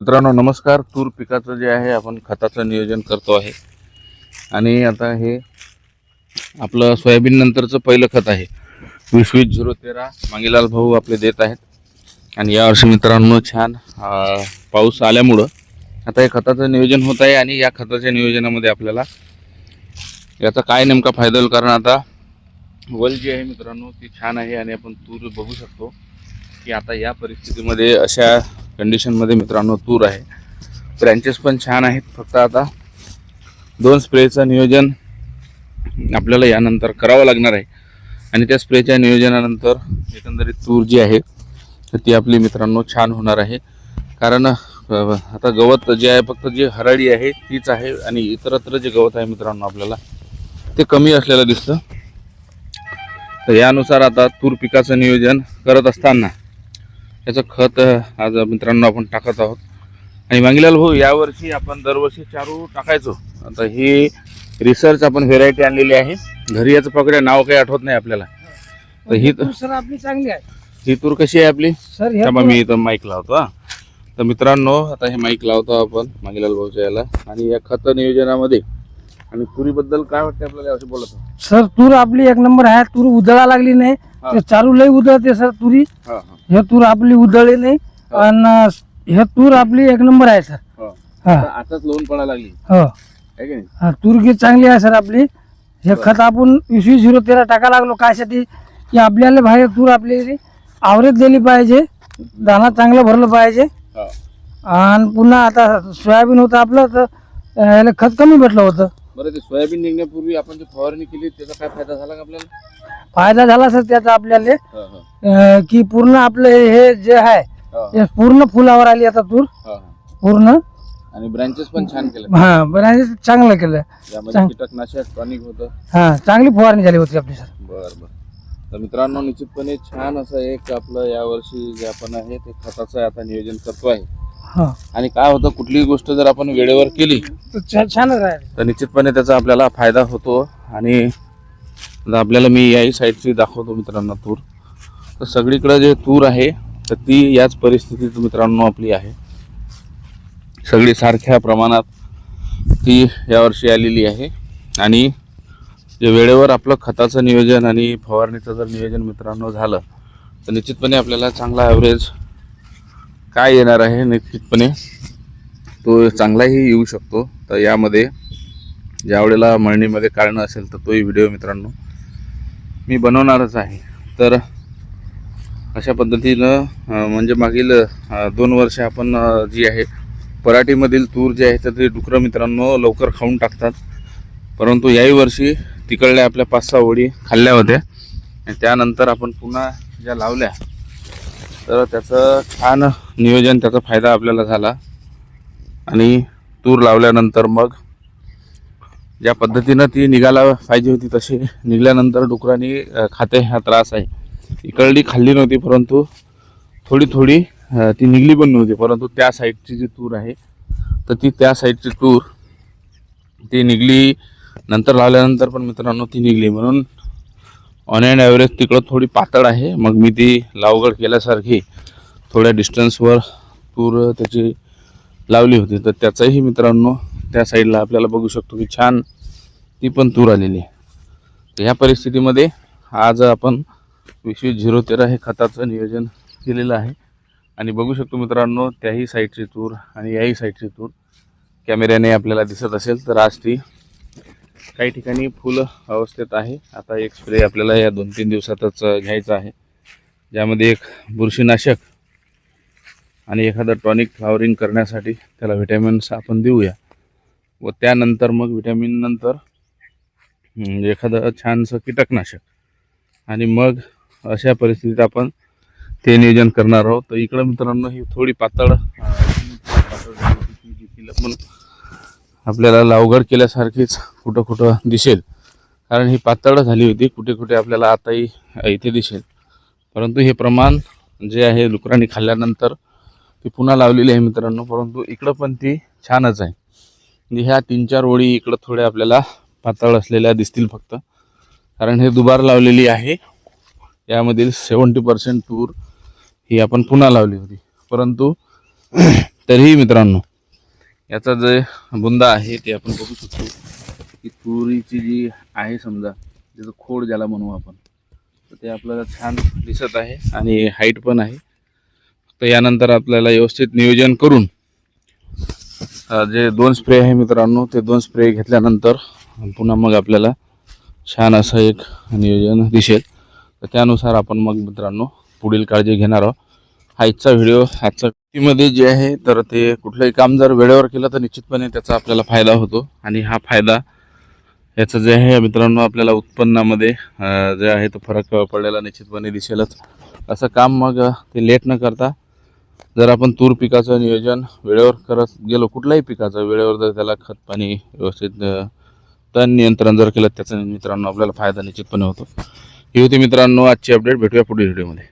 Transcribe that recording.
मित्रांनो नमस्कार. तूर पिकाचं जे आहे आपण खताचं नियोजन करतो आहे. आणि आता हे आपलं सोयाबीन नंतरचं पहिलं खत आहे. वीस वीस झिरो तेरा मांगीलाल भाऊ आपले देत आहेत. आणि यावर्षी मित्रांनो छान पाऊस आल्यामुळं आता हे खताचं नियोजन होत आहे आणि या खताच्या नियोजनामध्ये आपल्याला याचा काय नेमका फायदा होईल? कारण आता वल जी आहे मित्रांनो ती छान आहे आणि आपण तूर बघू शकतो की आता या परिस्थितीमध्ये अशा कंडिशनमध्ये मित्रांनो तूर आहे. ब्रँचेस पण छान आहेत. फक्त आता दोन स्प्रेचं नियोजन आपल्याला यानंतर करावं लागणार आहे. आणि त्या स्प्रेच्या नियोजनानंतर एकंदरीत तूर जी आहे ती आपली मित्रांनो छान होणार आहे. कारण आता गवत जे आहे फक्त जी हराळी आहे तीच आहे आणि इतरत्र जे गवत आहे मित्रांनो आपल्याला ते कमी असलेलं दिसतं. तर यानुसार आता तूर पिकाचं नियोजन करत असताना त्याचं खत आज मित्रांनो आपण टाकत आहोत. आणि मांगीलाल भाऊ यावर्षी आपण दरवर्षी चारू टाकायचो. आता ही रिसर्च आपण व्हेरायटी आणलेली आहे. घरी याचं पकडे नाव काही आठवत नाही आपल्याला. तर ही तूर सर आपली चांगली आहे. ही तूर कशी आहे आपली? सर मी इथं माईक लावतो हा. तर मित्रांनो आता हे माईक लावतो आपण मांगीलाल भाऊच्या याला. आणि या खत नियोजनामध्ये आणि तुरीबद्दल काय वाटतं आपल्याला यावर्षी बोलत सर तूर आपली एक नंबर आहे. तूर उधळा लागली नाही. ते चालू लई उधळते सर तुरी. हा हे. तूर आपली उधळली नाही हा. आणि हे तूर आपली एक नंबर आहे सर. हा. हा. आता आताच लोन पडायला लागली. हो. हा, तूर गी चांगली आहे सर आपली. हे खत आपण वीस वीस झिरो तेरा टाका लागलो कायसाठी की आपल्याला बाहेर तूर आपली आवरेज दिली पाहिजे दाना चांगलं भरलं पाहिजे. हा. आणि पुन्हा आता सोयाबीन होतं आपलं तर याला खत कमी भेटलं होतं. बरं ते सोयाबीन निघण्यापूर्वी आपण जी फवारणी केली त्याचा काय फायदा झाला का आपल्याला? फायदा झाला सर त्याचा आपल्याला. हा, हा, अं, की पूर्ण आपलं हे जे आहे हा, हे पूर्ण फुलावर आली आता तूर. हा, हा. पूर्ण. आणि ब्रँचेस पण छान केले. हा बरं चांगलं केलं. यामध्ये चांग- कीटकनाशक टॉनिक होतं. हा चांगली फवारणी झाली होती आपली सर. बर बर. तर मित्रांनो निश्चितपणे छान असं एक आपलं यावर्षी जे आपण आहे ते खताचं आता नियोजन करतो आहे हा. आणि काय होतं कुठलीही गोष्ट जर आपण वेळेवर केली तर छा- छानच आहे. तर निश्चितपणे त्याचा आपल्याला फायदा होतो. आणि आता आपल्याला मी याही साईडची दाखवतो मित्रांनो तूर तर सगळीकडे जे तूर आहे तर ती याच परिस्थितीत मित्रांनो आपली आहे. सगळी सारख्या प्रमाणात ती यावर्षी आलेली आहे. आणि जे वेळेवर आपलं खताचं नियोजन आणि फवारणीचं जर नियोजन मित्रांनो झालं तर निश्चितपणे आपल्याला चांगला ॲव्हरेज काय येणार आहे निश्चितपणे? तो चांगलाही येऊ शकतो. तर यामध्ये ज्या वेळेला मळणीमध्ये काढणं असेल तर तोही व्हिडिओ मित्रांनो मी बनवणारच आहे. तर अशा पद्धतीनं म्हणजे मागील दोन वर्ष आपण जी आहे पराठीमधील तूर जी आहे तर ते डुकरं मित्रांनो लवकर खाऊन टाकतात. परंतु याही वर्षी तिकडल्या आपल्या पाच सहा ओळी खाल्ल्या होत्या. आणि त्यानंतर आपण पुन्हा ज्या लावल्या तर त्याचं छान नियोजन त्याचा फायदा आपल्याला झाला. आणि तूर लावल्यानंतर मग ज्या पद्धतीनं ती निघायला पाहिजे होती तशी निघाल्यानंतर डुकरांनी खाते हा त्रास आहे. इकडली खाल्ली नव्हती परंतु थोडी थोडी ती निघली पण नव्हती. परंतु त्या साईडची जी तूर आहे तर ती त्या साईडची तूर ती निघली. नंतर लावल्यानंतर पण मित्रांनो ती निघली. म्हणून ऑन अँड ॲव्हरेज तिकडं थोडी पातळ आहे. मग मी ती लावगड केल्यासारखी थोड्या डिस्टन्सवर तूर त्याची लावली होती. तर त्याचाही मित्रांनो त्या साईडला आपल्याला बघू शकतो की छान ती पण तूर आलेली आहे. तर ह्या परिस्थितीमध्ये आज आपण विशेष झिरो तेरा हे खताचं नियोजन केलेलं आहे. आणि बघू शकतो मित्रांनो त्याही साईडची तूर आणि याही साईडची तूर कॅमेऱ्याने आपल्याला दिसत असेल तर आज ती काही ठिकाणी फुलं अवस्थेत आहे. आता एक स्प्रे आपल्याला या दोन तीन दिवसातच घ्यायचा आहे. ज्यामध्ये एक बुरशीनाशक आणि एखादं टॉनिक फ्लावरिंग करण्यासाठी त्याला व्हिटॅमिन्स आपण देऊया. व त्यानंतर मग व्हिटॅमिन नंतर एखादं छानसं कीटकनाशक. आणि मग अशा परिस्थितीत आपण ते नियोजन करणार आहोत. तर इकडं मित्रांनो ही थोडी पातळ पातळ झाली आपल्याला लावगड केल्यासारखीच कुठं कुठं दिसेल. कारण ही पातळ झाली होती कुठे कुठे आपल्याला आताही इथे दिसेल. परंतु हे प्रमाण जे आहे डुकरांनी खाल्ल्यानंतर ती पुन्हा लावलेली आहे मित्रांनो परंतु इकडं पण ती छानच आहे. म्हणजे ह्या तीन चार ओळी इकडं थोड्या आपल्याला पातळ असलेल्या दिसतील फक्त. कारण हे दुबार लावलेली आहे. यामधील सेवन्टी पर्सेंट टूर ही आपण पुन्हा लावली होती. परंतु तरीही मित्रांनो याचा जे बुंदा आहे ते आपण बघू शकतो. की तुरीची जी आहे समजा त्याचं खोड ज्याला म्हणू आपण तर ते आपल्याला छान दिसत आहे आणि हाईट पण आहे. तर यानंतर आपल्याला व्यवस्थित नियोजन करून जे दोन स्प्रे आहे मित्रांनो ते दोन स्प्रे घेतल्यानंतर पुन्हा मग आपल्याला छान असं एक नियोजन दिसेल. तर त्यानुसार आपण मग मित्रांनो पुढील काळजी घेणार आहोत. हा आजचा व्हिडिओ आजचा मध्ये जे आहे तर ते कुठलंही काम जर वेळेवर केलं तर निश्चितपणे त्याचा आपल्याला फायदा होतो. आणि हा फायदा याचं जे आहे मित्रांनो आपल्याला उत्पन्नामध्ये जे आहे तो फरक पडलेला निश्चितपणे दिसेलच. असं काम मग ते लेट न करता जर आपण तूर पिकाचं नियोजन वेळेवर करत गेलो कुठल्याही पिकाचं वेळेवर जर त्याला खत पाणी व्यवस्थित तण नियंत्रण जर केलं त्याचा मित्रांनो आपल्याला फायदा निश्चितपणे होतो. ही होती मित्रांनो आजची अपडेट भेटूया पुढील व्हिडिओमध्ये